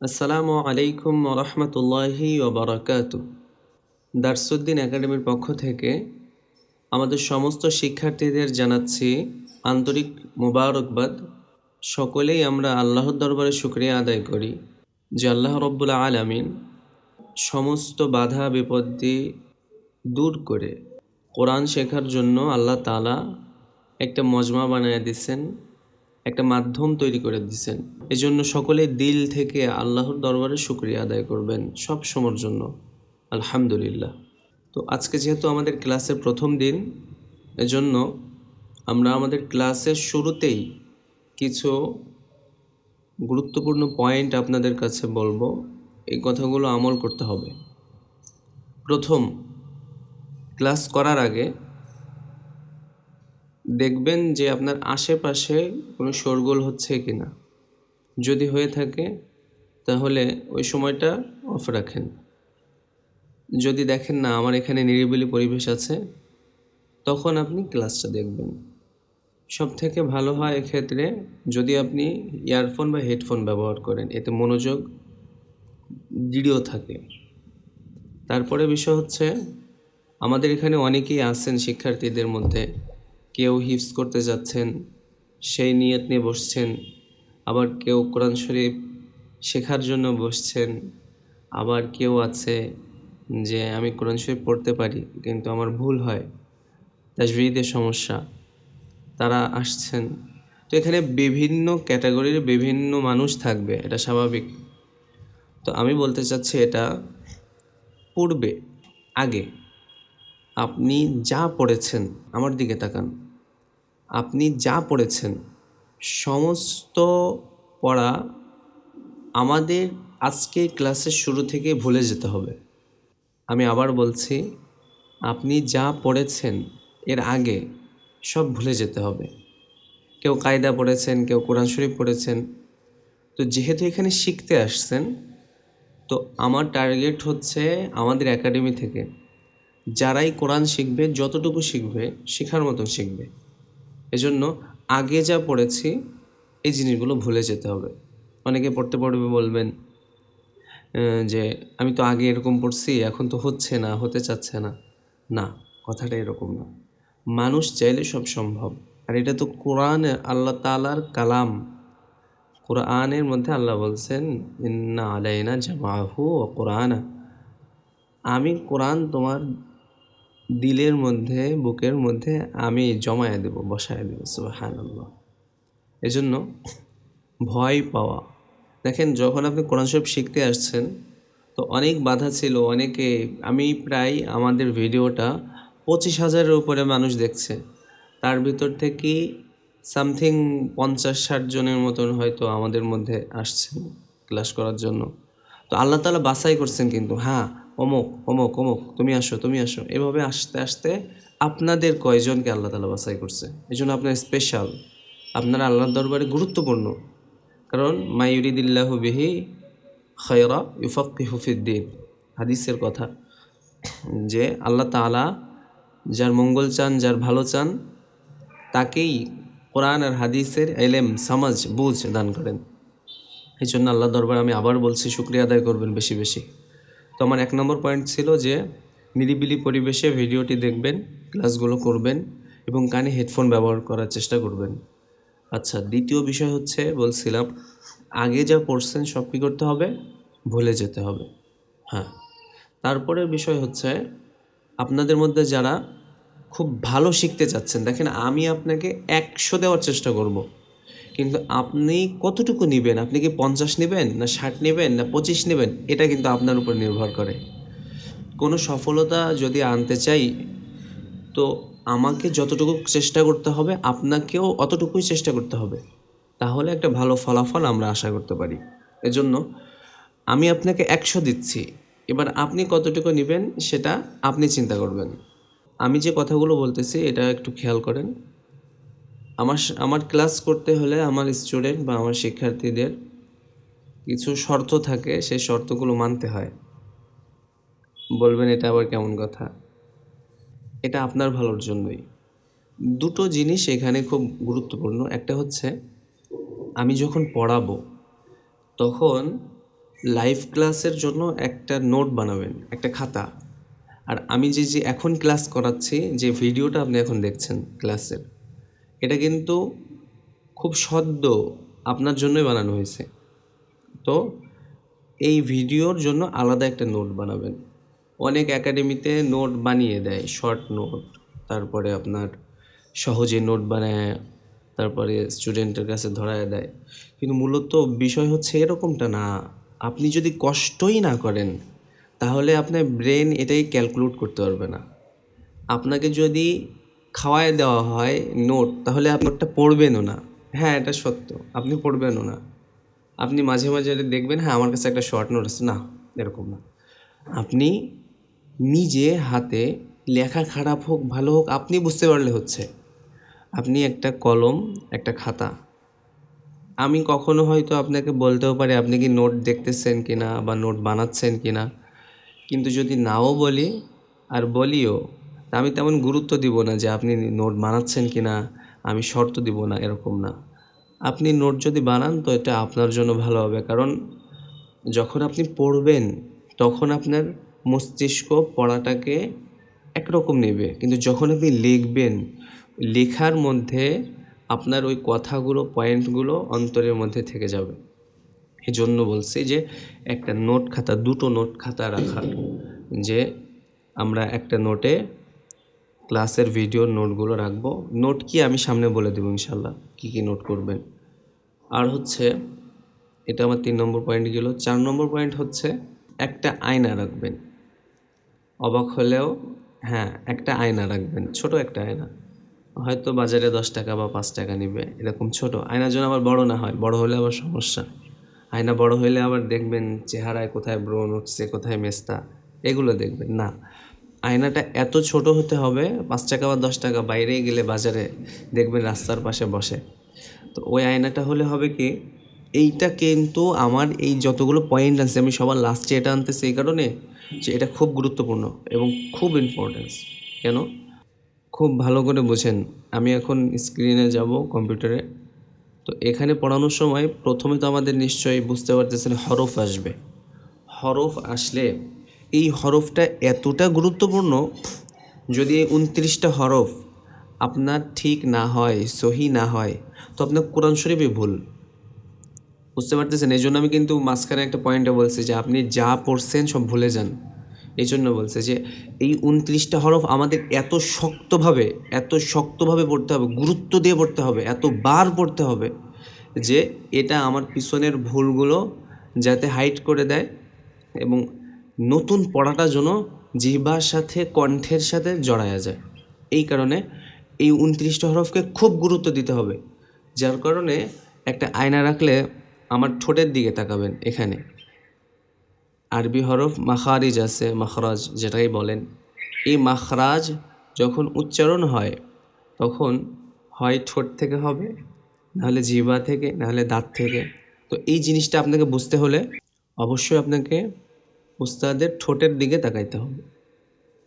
আসসালামু আলাইকুম রহমতুল্লাহি ওবরাকাতু। দারসুদ্দিন একাডেমির পক্ষ থেকে আমাদের সমস্ত শিক্ষার্থীদের জানাচ্ছি আন্তরিক মোবারকবাদ। সকলেই আমরা আল্লাহর দরবারে শুক্রিয়া আদায় করি যে আল্লাহ রব্বুল আলামিন সমস্ত বাধা, বিপত্তি দূর করে কোরআন শেখার জন্য আল্লাহ তালা একটা মজমা বানিয়ে দিছেন একটা মাধ্যম তৈরি করে দিছেন। এজন্য সকলে দিল থেকে আল্লাহর দরবারে শুক্রিয়া আদায় করবেন সব সময়ের জন্য। আলহামদুলিল্লাহ। তো আজকে যেহেতু আমাদের ক্লাসের প্রথম দিন, এজন্য আমরা আমাদের ক্লাসের শুরুতেই কিছু গুরুত্বপূর্ণ পয়েন্ট আপনাদের কাছে বলব। এই কথাগুলো আমল করতে হবে। প্রথম, ক্লাস করার আগে দেখবেন যে আপনার আশেপাশে কোনো শোরগোল হচ্ছে কি না যদি হয়ে থাকে, তাহলে ওই সময়টা অফ রাখেন। যদি দেখেন, না, আমার এখানে নিরিবিলি পরিবেশ আছে, তখন আপনি ক্লাসটা দেখবেন। সব থেকে ভালো হয় এক্ষেত্রে যদি আপনি ইয়ারফোন বা হেডফোন ব্যবহার করেন, এতে মনোযোগ দৃঢ় থাকে। তারপরে বিষয় হচ্ছে, আমাদের এখানে অনেকেই আছেন শিক্ষার্থীদের মধ্যে। কেউ হিফস করতে যাচ্ছেন, সেই নিয়ত নিয়ে বসছেন। আবার কেউ কোরআন শরীফ শেখার জন্য বসছেন। আবার কেউ আছে যে, আমি কোরআন শরীফ পড়তে পারি, কিন্তু আমার ভুল হয়। তাজবিদের সমস্যা। তারা আসছেন। তো এখানে বিভিন্ন ক্যাটাগরির বিভিন্ন মানুষ থাকবে, এটা স্বাভাবিক। তো আমি বলতে চাচ্ছি এটা পূর্বে আগে। আপনি যা পড়েছেন, আমার দিকে তাকান। আপনি যা পড়েছেন, সমস্ত পড়া আমাদের আজকে ক্লাসের শুরু থেকে ভুলে যেতে হবে। আমি আবার বলছি, আপনি যা পড়েছেন এর আগে সব ভুলে যেতে হবে। কেউ কায়দা পড়েছেন, কেউ কোরআন শরীফ পড়েছেন। তো যেহেতু এখানে শিখতে আসছেন, তো আমার টার্গেট হচ্ছে আমাদের একাডেমি থেকে যারাই কোরআন শিখবে, যতটুকু শিখবে, শেখার মতন শিখবে। এজন্য আগে যা পড়েছি, এই জিনিসগুলো ভুলে যেতে হবে। অনেকে পড়তে পড়বে বলবেন যে আমি তো আগে এরকম পড়ছি, এখন তো হচ্ছে না, হতে চাচ্ছে না। না, কথাটা এরকম না। মানুষ চাইলে সব সম্ভব। আর এটা তো কোরআন, আল্লাহ তালার কালাম। কোরআনের মধ্যে আল্লাহ বলছেন, ইন্না আলাইনা জামাহু ও কোরআন আমি কোরআন তোমার দিলের মধ্যে, বুকের মধ্যে আমি জমায়ে দেব, বসায় দেব সুবাহান এজন্য ভয় পাওয়া। দেখেন, যখন আপনি কোরআন শরীফ শিখতে আসছেন, তো অনেক বাধা ছিল, অনেকে, আমি প্রায় আমাদের ভিডিওটা পঁচিশ হাজারের উপরে মানুষ দেখছে। তার ভিতর থেকে সামথিং পঞ্চাশ, ষাট জনের মতন হয়তো আমাদের মধ্যে আসছেন ক্লাস করার জন্য। তো আল্লাহ তালা বাছাই করছেন কিন্তু হ্যাঁ অমুক অমুক অমুক, তুমি আসো তুমি আসো। এভাবে আসতে আসতে আপনাদের কয়জনকে আল্লাহ তালা বাছাই করছে? এই জন্য আপনার স্পেশাল আপনারা আল্লাহর দরবারে গুরুত্বপূর্ণ। কারণ মাইউরিদিল্লাহ বিহি খয়রা ইফাক্কি হুফিদ্দিন হাদিসের কথা, যে আল্লাহ তালা যার মঙ্গল চান, যার ভালো চান, তাকেই কোরআন আর হাদিসের এলেম, সমাজ, বুঝ দান করেন। এই জন্য আল্লাহ দরবার আমি আবার বলছি, শুক্রিয়া আদায় করবেন বেশি বেশি। তো আমার এক নম্বর পয়েন্ট ছিল যে, নিরিবিলি পরিবেশে ভিডিওটি দেখবেন ক্লাসগুলো করবেন এবং কানে হেডফোন ব্যবহার করার চেষ্টা করবেন। আচ্ছা দ্বিতীয় বিষয় হচ্ছে বলছিলাম, আগে যা পড়ছেন সব কী করতে হবে? ভুলে যেতে হবে। হ্যাঁ। তারপরের বিষয় হচ্ছে, আপনাদের মধ্যে যারা খুব ভালো শিখতে চাচ্ছেন, দেখেন আমি আপনাকে একশো দেওয়ার চেষ্টা করব। কিন্তু আপনি কতটুকু নেবেন? আপনি কি পঞ্চাশ নেবেন না ষাট নেবেন না পঁচিশ নেবেন? এটা কিন্তু আপনার উপর নির্ভর করে। কোনো সফলতা যদি আনতে চাই, তো আমাকে যতটুকু চেষ্টা করতে হবে, আপনাকেও অতটুকুই চেষ্টা করতে হবে। তাহলে একটা ভালো ফলাফল আমরা আশা করতে পারি। এজন্য আমি আপনাকে একশো দিচ্ছি। এবার আপনি কতটুকু নেবেন সেটা আপনি চিন্তা করবেন। আমি যে কথাগুলো বলতেছি, এটা একটু খেয়াল করেন। আমার আমার ক্লাস করতে হলে আমার স্টুডেন্ট বা আমার শিক্ষার্থীদের কিছু শর্ত থাকে, সেই শর্তগুলো মানতে হয়। বলবেন এটা আবার কেমন কথা? এটা আপনার ভালোর জন্যই। দুটো জিনিস এখানে খুব গুরুত্বপূর্ণ। একটা হচ্ছে, আমি যখন পড়াবো, তখন লাইভ ক্লাসের জন্য একটা নোট বানাবেন, একটা খাতা। আর আমি যে যে এখন ক্লাস করাচ্ছি, যে ভিডিওটা আপনি এখন দেখছেন ক্লাসের এটা কিন্তু খুব সদ্য আপনার জন্যই বানানো হয়েছে। তো এই ভিডিওর জন্য আলাদা একটা নোট বানাবেন। অনেক একাডেমিতে নোট বানিয়ে দেয়, শর্ট নোট, তারপরে আপনার সহজে নোট বানায়, তারপরে স্টুডেন্টের কাছে ধরায় দেয়। কিন্তু মূলত বিষয় হচ্ছে এরকমটা না, আপনি যদি কষ্টই না করেন, তাহলে আপনার ব্রেন এটাই ক্যালকুলেট করতে পারবে না। আপনাকে যদি খাওয়ায় দেওয়া হয় নোট, তাহলে আপনি নোটটা পড়বেনও না। হ্যাঁ এটা সত্য, আপনি পড়বেনও না। আপনি মাঝে মাঝে দেখবেন হ্যাঁ আমার কাছে একটা শর্ট নোট আছে। না, এরকম না। আপনি নিজে হাতে লেখা খারাপ হোক, ভালো হোক, আপনি বুঝতে পারলে হচ্ছে। আপনি একটা কলম, একটা খাতা। আমি কখনো হয়তো আপনাকে বলতেও পারি, আপনি কি নোট দেখতেছেন কি না বা নোট বানাচ্ছেন কি না কিন্তু যদি নাও বলি, আর বলিও আমি তেমন গুরুত্ব দিব না যে আপনি নোট বানাচ্ছেন কি না আমি শর্ত দিব না এরকম না। আপনি নোট যদি বানান তো এটা আপনার জন্য ভালো হবে, কারণ যখন আপনি পড়বেন তখন আপনার মস্তিষ্ক পড়াটাকে একরকম নেবে। কিন্তু যখন আপনি লিখবেন, লেখার মধ্যে আপনার ওই কথাগুলো, পয়েন্টগুলো অন্তরের মধ্যে থেকে যাবে। এই জন্য বলছি যে একটা নোট খাতা, দুটো নোট খাতা রাখা। যে আমরা একটা নোটে ক্লাসের ভিডিও নোটগুলো রাখব। নোট কি আমি সামনে বলে দেবো ইনশাল্লাহ, কী কী নোট করবেন। আর হচ্ছে, এটা আমার তিন নম্বর পয়েন্ট গেল। চার নম্বর পয়েন্ট হচ্ছে, একটা আয়না রাখবেন। অবাক হলেও হ্যাঁ একটা আয়না রাখবেন। ছোট একটা আয়না। হয়তো বাজারে দশ টাকা বা পাঁচ টাকা নেবে, এরকম ছোট। আয়নার জন্য আবার বড় না হয়, বড় হলে আবার সমস্যা। আয়না বড় হলে আবার দেখবেন চেহারায় কোথায় ব্রণ উঠছে, কোথায় মেস্তা, এগুলো দেখবেন। না আয়নাটা এত ছোট হতে হবে, পাঁচ টাকা বা দশ টাকা বাইরে গেলে বাজারে দেখবেন রাস্তার পাশে বসে। তো ওই আয়নাটা হলে হবে কি, এইটা কিন্তু আমার এই যতগুলো পয়েন্ট আছে আমি সবার লাস্টে এটা আনতেছি এই কারণে যে এটা খুব গুরুত্বপূর্ণ এবং খুব ইম্পর্টেন্স কেন? খুব ভালো করে বোঝেন। আমি এখন স্ক্রিনে যাব কম্পিউটারে তো এখানে পড়ানোর সময় প্রথমে তো আমাদের নিশ্চয়ই বুঝতে পারতেছেন হরফ আসবে। হরফ আসলে এই হরফটা এতটা গুরুত্বপূর্ণ? যদি এই উনত্রিশটা হরফ আপনার ঠিক না হয়, সহি না হয়, তো আপনার কোরআন শরীফই ভুল। বুঝতে পারতেছেন? এই জন্য আমি কিন্তু মাঝখানে একটা পয়েন্টে বলছি যে আপনি যা পড়ছেন সব ভুলে যান। এই জন্য বলছে যে এই উনত্রিশটা হরফ আমাদের এত শক্তভাবে এত শক্তভাবে পড়তে হবে, গুরুত্ব দিয়ে পড়তে হবে এত বার পড়তে হবে যে এটা আমার পিছনের ভুলগুলো যাতে হাইট করে দেয় এবং নতুন পড়াটা যেন জিহ্বার সাথে, কণ্ঠের সাথে জড়ায়া যায়। এই কারণে এই উনত্রিশটা হরফকে খুব গুরুত্ব দিতে হবে। যার কারণে একটা আয়না রাখলে আমার ঠোঁটের দিকে তাকাবেন এখানে। আরবি হরফ মাখারিজ আছে, মাখরাজ যেটাই বলেন। এই মাখরাজ যখন উচ্চারণ হয়, তখন হয় ঠোঁট থেকে হবে, নাহলে জিবা থেকে, নাহলে দাঁত থেকে। তো এই জিনিসটা আপনাকে বুঝতে হলে অবশ্যই আপনাকে উস্তাদের ঠোঁটের দিকে তাকাইতে হবে।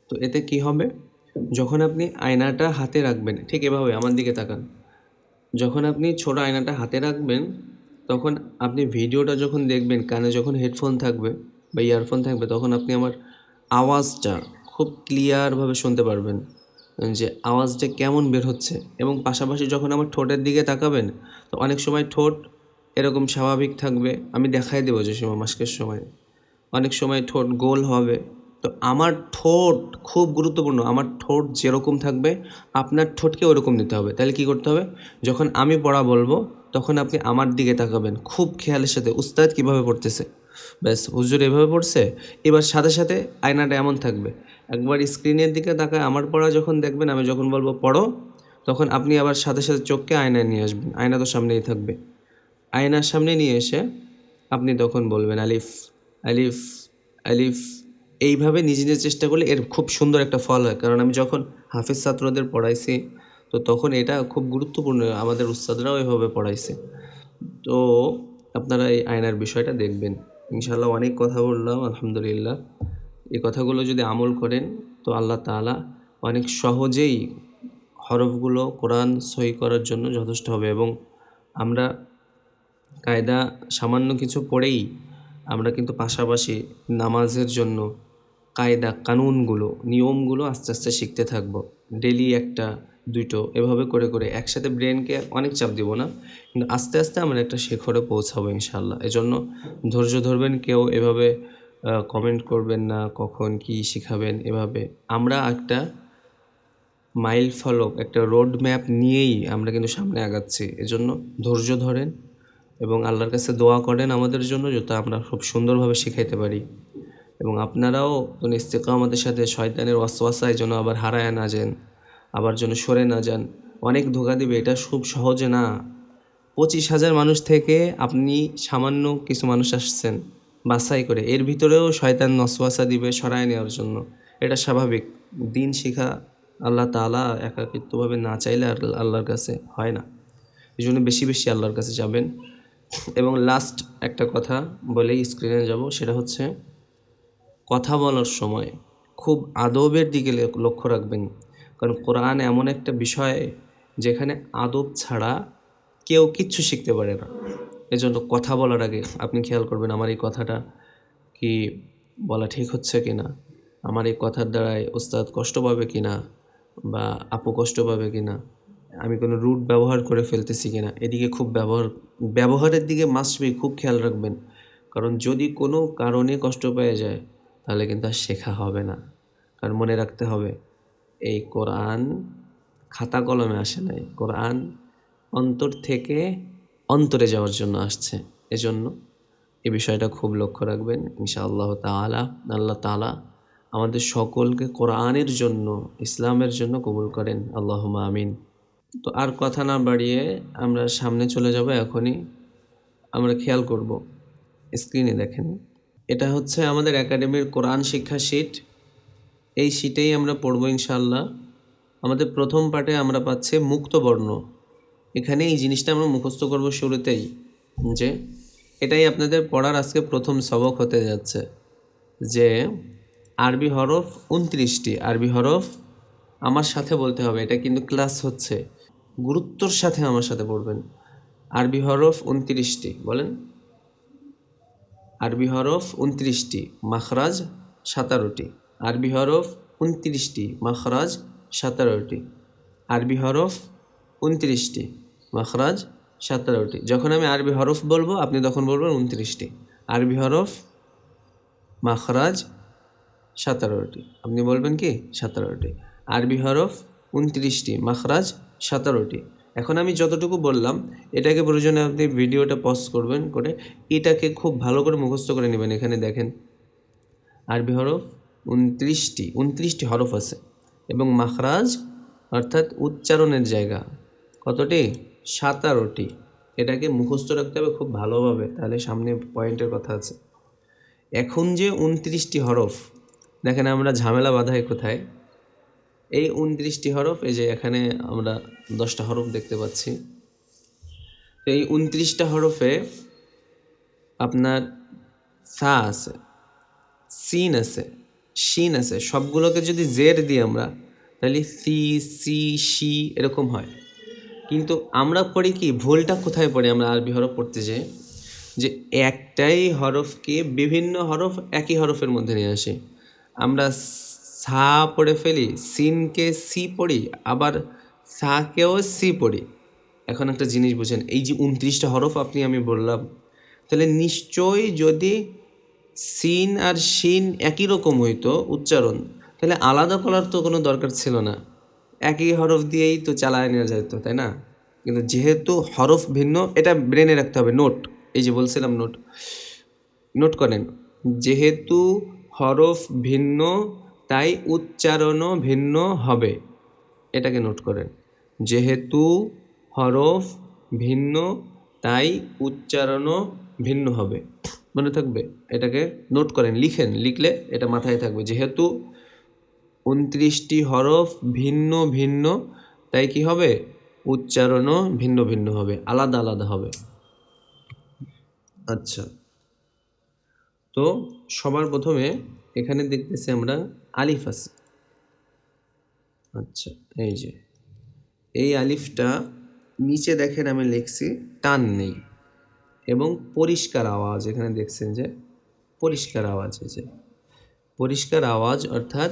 তো এতে কি হবে? যখন আপনি আয়নাটা হাতে রাখবেন, ঠিক এভাবে আমার দিকে তাকান। যখন আপনি ছোট আয়নাটা হাতে রাখবেন, তখন আপনি ভিডিওটা যখন দেখবেন, কানে যখন হেডফোন থাকবে বা ইয়ারফোন থাকবে, তখন আপনি আমার আওয়াজটা খুব ক্লিয়ারভাবে শুনতে পারবেন যে আওয়াজটা কেমন বের হচ্ছে। এবং পাশাপাশি যখন আমার ঠোঁটের দিকে তাকাবেন, তো অনেক সময় ঠোঁট এরকম স্বাভাবিক থাকবে। আমি দেখাই দেবো যে সময় মাস্কের সময়। অনেক সময় ঠোঁট গোল হবে। তো আমার ঠোঁট খুব গুরুত্বপূর্ণ। আমার ঠোঁট যেরকম থাকবে, আপনার ঠোঁটকে ওরকম নিতে হবে। তাহলে কী করতে হবে? যখন আমি পড়া বলব, তখন আপনি আমার দিকে তাকাবেন। খুব খেয়ালের সাথে, উস্তাদ কীভাবে পড়তেছে? ব্যাস, হুজুর এভাবে পড়ছে। এবার সাথে সাথে আয়নাটা এমন থাকবে। একবার স্ক্রিনের দিকে তাকায়, আমার পড়া যখন দেখবেন, আমি যখন বলব, পড়ো, তখন আপনি আবার সাথে সাথে চোখকে আয়নায় নিয়ে আসবেন। আয়না তো সামনেই থাকবে। আয়নার সামনে নিয়ে এসে আপনি তখন বলবেন, আলিফ। আলিফ আলিফ, এইভাবে নিজে নিজে চেষ্টা করলে এর খুব সুন্দর একটা ফল হয়। কারণ আমি যখন হাফিজ ছাত্রদের পড়াইছি, তো তখন এটা খুব গুরুত্বপূর্ণ আমাদের উস্তাদরাও এভাবে পড়াইছে। তো আপনারা এই আয়নার বিষয়টা দেখবেন। ইনশাল্লাহ অনেক কথা বললাম, আলহামদুলিল্লাহ। এই কথাগুলো যদি আমল করেন, তো আল্লাহ তাআলা অনেক সহজেই হরফগুলো কোরআন সহি করার জন্য যথেষ্ট হবে এবং আমরা কায়দা সামান্য কিছু পড়েই আমরা কিন্তু পাশাপাশি নামাজের জন্য কায়দা, কানুনগুলো, নিয়মগুলো আস্তে আস্তে শিখতে থাকব। ডেলি একটা, দুটো, এভাবে করে করে একসাথে ব্রেনকে অনেক চাপ দিব না। কিন্তু আস্তে আস্তে আমরা একটা শেখরে পৌঁছাবো ইনশাল্লাহ এজন্য ধৈর্য ধরবেন কেউ এভাবে কমেন্ট করবেন না, কখন কি শিখাবেন এভাবে। আমরা একটা মাইল ফলক একটা রোড ম্যাপ নিয়েই আমরা কিন্তু সামনে আগাচ্ছি। এজন্য ধৈর্য ধরেন এবং আল্লাহর কাছে দোয়া করেন আমাদের জন্য যাতে আমরা খুব সুন্দরভাবে শিখাইতে পারি। এবং আপনারাও যেন আমাদের সাথে শয়তানের ওয়াসওয়াসায় যেন আবার হারায় না যান, আবার যেন সরে না যান। অনেক ধোকা দিবে, এটা খুব সহজে না। পঁচিশ হাজার মানুষ থেকে আপনি সামান্য কিছু মানুষ আসছেন বাছাই করে, এর ভিতরেও শয়তান নসওয়াসা দিবে সরায় নেওয়ার জন্য। এটা স্বাভাবিক। দিন শিখা আল্লাহ তালা একাকিত্বভাবে না চাইলে আল্লাহর কাছে হয় না। এই জন্য বেশি বেশি আল্লাহর কাছে যাবেন। এবং লাস্ট একটা কথা বলেই স্ক্রিনে যাব, সেটা হচ্ছে কথা বলার সময় খুব আদবের দিকে লক্ষ্য রাখবেন। কারণ কোরআন এমন একটা বিষয় যেখানে আদব ছাড়া কেউ কিচ্ছু শিখতে পারে না। এজন্য কথা বলার আগে আপনি খেয়াল করবেন, আমার এই কথাটা কি বলা ঠিক হচ্ছে কি না? আমার এই কথার দ্বারাই ওস্তাদ কষ্ট পাবে কি না? বা আপু কষ্ট পাবে কি না? আমি কোনো রুট ব্যবহার করে ফেলতেছি কি না এদিকে খুব ব্যবহার, ব্যবহারের দিকে মাস্ট বি খুব খেয়াল রাখবেন। কারণ যদি কোনো কারণে কষ্ট পেয়ে যায়, তাহলে কিন্তু আর শেখা হবে না। কারণ মনে রাখতে হবে, এই কোরআন খাতা কলমে আসে নাই, কোরআন অন্তর থেকে অন্তরে যাওয়ার জন্য আসছে। এজন্য এই বিষয়টা খুব লক্ষ্য রাখবেন। ইনশাআল্লাহ তাআলা, আল্লাহ তাআলা আমাদের সকলকে কোরআনের জন্য, ইসলামের জন্য কবুল করেন। আল্লাহ আমিন। তো আর কথা না বাড়িয়ে আমরা সামনে চলে যাব এখনই। আমরা খেয়াল করব। স্ক্রিনে দেখেন। এটা হচ্ছে আমাদের একাডেমির কোরআন শিক্ষা শীট। এই শীটেই আমরা পড়ব ইনশাল্লাহ আমাদের প্রথম পাঠে আমরা পাচ্ছি মুক্তবর্ণ এখানে এই জিনিসটা আমরা মুখস্থ করব শুরুতেই যে এটাই আপনাদের পড়ার আজকে প্রথম সবক হতে যাচ্ছে। যে আরবি হরফ উনত্রিশটি। আরবি হরফ আমার সাথে বলতে হবে। এটা কিন্তু ক্লাস হচ্ছে। গুরুত্বর সাথে আমার সাথে পড়বেন। আরবি হরফ উনত্রিশটি, বলেন? আরবি হরফ উনত্রিশটি, মাখরাজ সাতারোটি। আরবি হরফ উনত্রিশটি, মাখরাজ সাতারোটি। আরবি হরফ উনত্রিশটি, মাখরাজ সাতারোটি। যখন আমি আরবি হরফ বলব, আপনি তখন বলবেন উনত্রিশটি। আরবি হরফ মাখরাজ সাতারোটি। আপনি বলবেন কি? সাতারোটি। আরবি হরফ উনত্রিশটি, মাখরাজ সাতারোটি। এখন আমি যতটুকু বললাম, এটাকে প্রয়োজনে আপনি ভিডিওটা পজ করবেন করে এটাকে খুব ভালো করে মুখস্থ করে নেবেন এখানে দেখেন। আরবি হরফ উনত্রিশটি উনত্রিশটি হরফ আছে এবং মাখরাজ অর্থাৎ উচ্চারণের জায়গা কতটি? সাতারোটি। এটাকে মুখস্থ রাখতে হবে খুব ভালোভাবে, তাহলে সামনে পয়েন্টের কথা আছে। এখন যে উনত্রিশটি হরফ, দেখেন আমরা ঝামেলা বাধাই কোথায়? এই উনত্রিশটি হরফ, এই যে এখানে আমরা দশটা হরফ দেখতে পাচ্ছি। তো এই উনত্রিশটা হরফে আপনার সা আছে, সিন আছে, শিন আছে, সবগুলোকে যদি জের দিই আমরা, তাহলে সি সি সি এরকম হয়। কিন্তু আমরা পড়ি কি, ভুলটা কোথায় পড়ি আমরা আরবি হরফ পড়তে যাই যে একটাই হরফকে বিভিন্ন হরফ একই হরফের মধ্যে নিয়ে আসে। আমরা সা পড়ে ফেলি, সিনকে সি পড়ি, আবার সাকেও সি পড়ি। এখন একটা জিনিস বুঝেন, এই যে উনত্রিশটা হরফ আপনি আমি বললাম, তাহলে নিশ্চয়ই যদি সিন আর শিন একই রকম হইতো উচ্চারণ, তাহলে আলাদা করার তো কোনো দরকার ছিল না। একই হরফ দিয়েই তো চালায় নেওয়া যেত, তাই না? কিন্তু যেহেতু হরফ ভিন্ন, এটা ব্রেনে রাখতে হবে, নোট, এই যে বলছিলাম নোট। নোট করেন, যেহেতু হরফ ভিন্ন তাই উচ্চারণও ভিন্ন হবে। এটাকে নোট করেন। যেহেতু হরফ ভিন্ন, তাই উচ্চারণও ভিন্ন হবে। মনে থাকবে? এটাকে নোট করেন, লিখেন। লিখলে এটা মাথায় থাকবে। যেহেতু উনত্রিশটি হরফ ভিন্ন ভিন্ন, তাই কি হবে? উচ্চারণও ভিন্ন ভিন্ন হবে। আলাদা আলাদা হবে। আচ্ছা। তো সবার প্রথমে এখানে দেখতেছি আমরা আলিফ আছে। আচ্ছা এই যে। এই আলিফটা নিচে দেখেন আমি লিখছি, টান নেই। এবং পরিষ্কার আওয়াজ, এখানে দেখছেন যে পরিষ্কার আওয়াজ হয়েছে পরিষ্কার আওয়াজ অর্থাৎ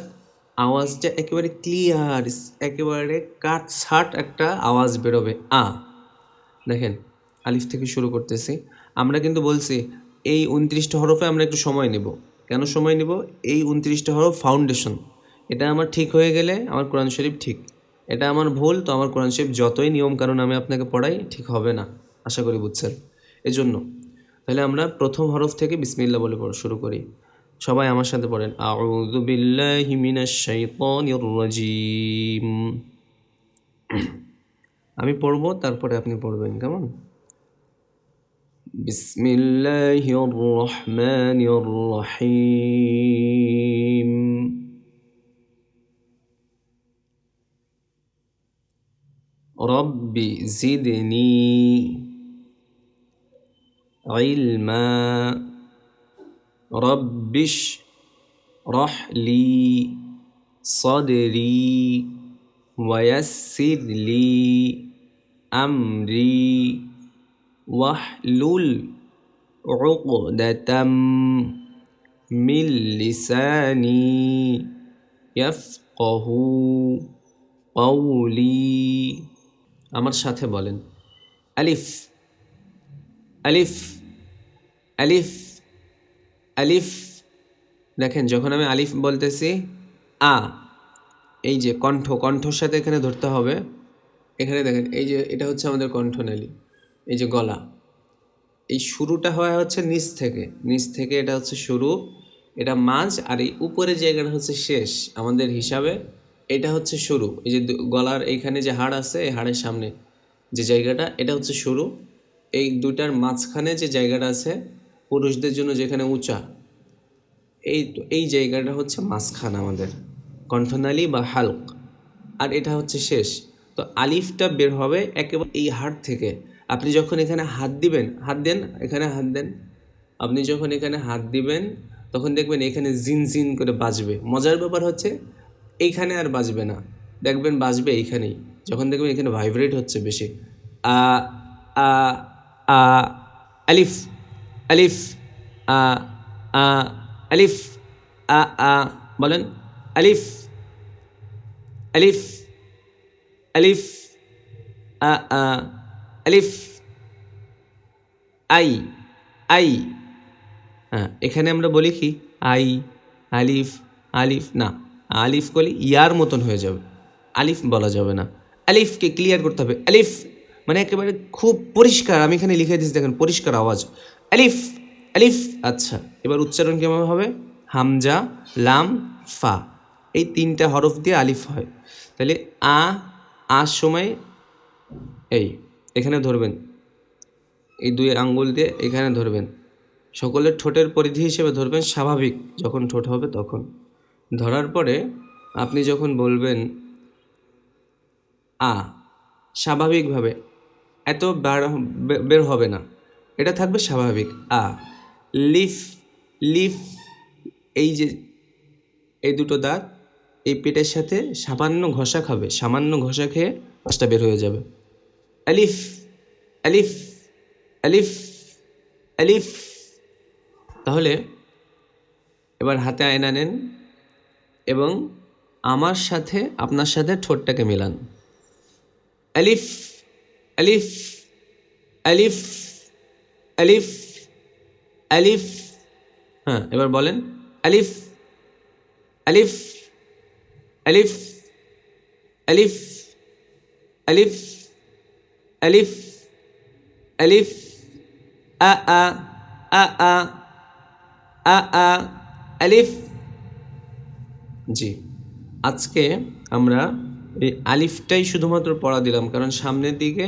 আওয়াজটা একেবারে ক্লিয়ার একেবারে কাট ছাট একটা আওয়াজ বেরোবে, আ। দেখেন, আলিফ থেকে শুরু করতেছি। আমরা কিন্তু বলছি, এই উনত্রিশটা হরফে আমরা একটু সময় নেব। কেন সময় নেব? এই উনত্রিশটা হরফ ফাউন্ডেশন এটা আমার ঠিক হয়ে গেলে আমার কোরআন শরীফ ঠিক। এটা আমার ভুল, তো আমার কোরআন শরীফ যতই নিয়ম কারণ আমি আপনাকে পড়াই, ঠিক হবে না, আশা করি বুঝছেন? এজন্য। তাহলে আমরা প্রথম হরফ থেকে বিসমিল্লা বলে পড়া শুরু করি। সবাই আমার সাথে পড়েন। আমি পড়ব, তারপরে আপনি পড়বেন, কেমন? بسم الله الرحمن الرحيم. رب زدني علما. رب اشرح لي صدري ويسر لي أمري. واحلل عقدة من لساني يفقه قولي আমার সাথে বলেন আলিফ আলিফ আলিফ আলিফ দেখেন যখন আমি আলিফ বলতেছি আ এই যে কণ্ঠ কণ্ঠর সাথে এখানে ধরতে হবে এখানে দেখেন এই যে এটা হচ্ছে আমাদের কণ্ঠনালী এই যে গলা, এই শুরুটা হয় হচ্ছে নিচ থেকে। নিচ থেকে এটা হচ্ছে শুরু, এটা মাঝ আর এই উপরের জায়গাটা হচ্ছে শেষ আমাদের হিসাবে। এটা হচ্ছে শুরু, এই যে গলার এইখানে যে হাড় আছে, এই হাড়ের সামনে যে জায়গাটা, এটা হচ্ছে শুরু। এই দুটার মাঝখানে যে জায়গাটা আছে, পুরুষদের জন্য যেখানে উঁচা, এই এই জায়গাটা হচ্ছে মাঝখান আমাদের, কণ্ঠনালী বা হালক। আর এটা হচ্ছে শেষ। তো আলিফটা বের হবে একেবারে এই হাড় থেকে। আপনি যখন এখানে হাত দিবেন, হাত দেন, এখানে হাত দেন। আপনি যখন এখানে হাত দিবেন, তখন দেখবেন এখানে জিন জিন করে বাজবে। মজার ব্যাপার হচ্ছে এইখানে আর বাজবে না। দেখবেন বাজবে এইখানেই। যখন দেখবেন এখানে ভাইব্রেট হচ্ছে বেশি। আ আ আ, আলিফ আলিফ, আ আ, আলিফ, আ আ, বলেন, আলিফ আলিফ আলিফ, আ আ আলিফ, আই আই হ্যাঁ এখানে আমরা বলি কি? আই, আলিফ আলিফ, না, আলিফ করলে ইয়ার মতন হয়ে যাবে। আলিফ বলা যাবে না। আলিফকে ক্লিয়ার করতে হবে। আলিফ মানে একেবারে খুব পরিষ্কার। আমি এখানে লিখে দিচ্ছি দেখেন, পরিষ্কার আওয়াজ। আলিফ আলিফ আচ্ছা এবার উচ্চারণ কেমন হবে? হামজা, লাম, ফা, এই তিনটা হরফ দিয়ে আলিফ হয়। তাহলে আ আ সময়, এই এখানে ধরবেন। এই দুই আঙ্গুল দিয়ে এখানে ধরবেন। সকলের ঠোঁটের পরিধি হিসেবে ধরবেন, স্বাভাবিক যখন ঠোঁট হবে তখন। ধরার পরে আপনি যখন বলবেন, আ, স্বাভাবিকভাবে এত বার- হবে না। এটা থাকবে স্বাভাবিক। আ, লিফ লিফ, এই যে, এই দুটো দাঁত এই পেটের সাথে সামান্য ঘষা খাবে। সামান্য ঘষা খেয়ে পাঁচটা বের হয়ে যাবে। আলিফ আলিফ আলিফ আলিফ তাহলে এবার হাতে আয়না নেন এবং আমার সাথে আপনার সাথে ঠোঁটটাকে মেলান। আলিফ আলিফ আলিফ আলিফ আলিফ। হ্যাঁ এবার বলেন। আলিফ আলিফ আলিফ আলিফ আলিফ। আ আ আ আ আ আলিফ জি। আজকে আমরা এই আলিফটাই শুধুমাত্র পড়া দিলাম, কারণ সামনের দিকে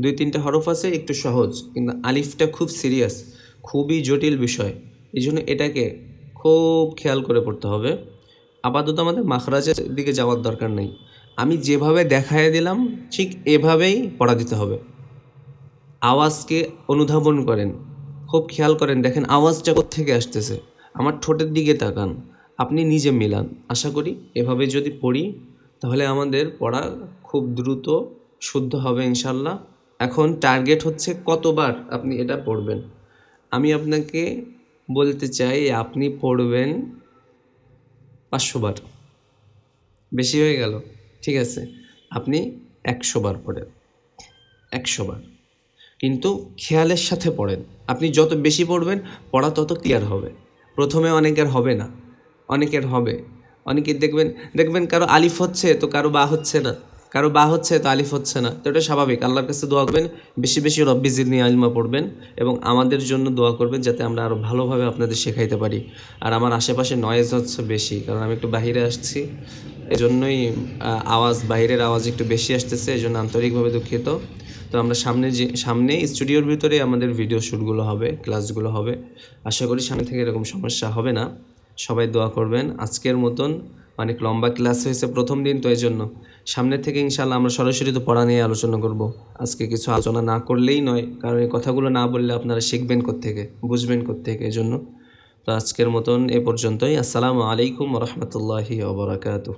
দুই, তিনটা হরফ আছে, একটু সহজ, কিন্তু আলিফটা খুব সিরিয়াস, খুবই জটিল বিষয়। এই জন্য এটাকে খুব খেয়াল করে পড়তে হবে। আপাতত আমাদের মাখরাজের দিকে যাওয়ার দরকার নেই। যেভাবে দেখায় দিলাম, ঠিক এভাবেই পড়া দিতে হবে। আওয়াজকে অনুধাবন করেন, খুব খেয়াল করেন, দেখেন আওয়াজটা থেকে আসতেছে। আমার ঠোঁটের দিকে তাকান, আপনি নিজে মিলান। আশা করি এভাবে যদি পড়ি, তাহলে আমাদের পড়া খুব দ্রুত শুদ্ধ হবে ইনশাল্লাহ এখন টার্গেট হচ্ছে কতবার আপনি এটা পড়বেন। আমি আপনাকে বলতে চাই, আপনি পড়বেন পাঁচশো বার। বেশি হয়ে গেল। ঠিক আছে? আপনি একশো বার পড়েন। একশো বার। কিন্তু খেয়ালের সাথে পড়েন। আপনি যত বেশি পড়বেন, পড়া তত ক্লিয়ার হবে। প্রথমে অনেকের হবে না। অনেকের হবে। অনেকের দেখবেন দেখবেন কারও আলিফ হচ্ছে, তো কারও বা হচ্ছে না। কারও বা হচ্ছে তো আলিফ হচ্ছে না। তো এটা স্বাভাবিক। আল্লাহর কাছে দোয়া করবেন, বেশি বেশি রব্বি জিদনি আলমা পড়বেন এবং আমাদের জন্য দোয়া করবেন যাতে আমরা আরও ভালোভাবে আপনাদের শেখাইতে পারি। আর আমার আশেপাশে নয়েজ হচ্ছে বেশি, কারণ আমি একটু বাইরে আসছি। এজন্যই আওয়াজ বাইরের আওয়াজ একটু বেশি আসতেছে এই জন্য আন্তরিকভাবে দুঃখিত। তো আমরা সামনে যে সামনে স্টুডিওর ভিতরে আমাদের ভিডিও শ্যুটগুলো হবে ক্লাসগুলো হবে। আশা করি সামনে থেকে এরকম সমস্যা হবে না। সবাই দোয়া করবেন। আজকের মতন অনেক লম্বা ক্লাস হয়েছে প্রথম দিন তো এই জন্য সামনে থেকে ইনশাল্লাহ আমরা সরাসরি তো পড়া নিয়ে আলোচনা করব। আজকে কিছু আলোচনা না করলেই নয়, কারণ এই কথাগুলো না বললে আপনারা শিখবেন কোত্থেকে, বুঝবেন কোত্থেকে এই জন্য তো আজকের মতন এ পর্যন্তই। আসসালামু আলাইকুম রহমতুল্লাহি ওবরাকাতুহ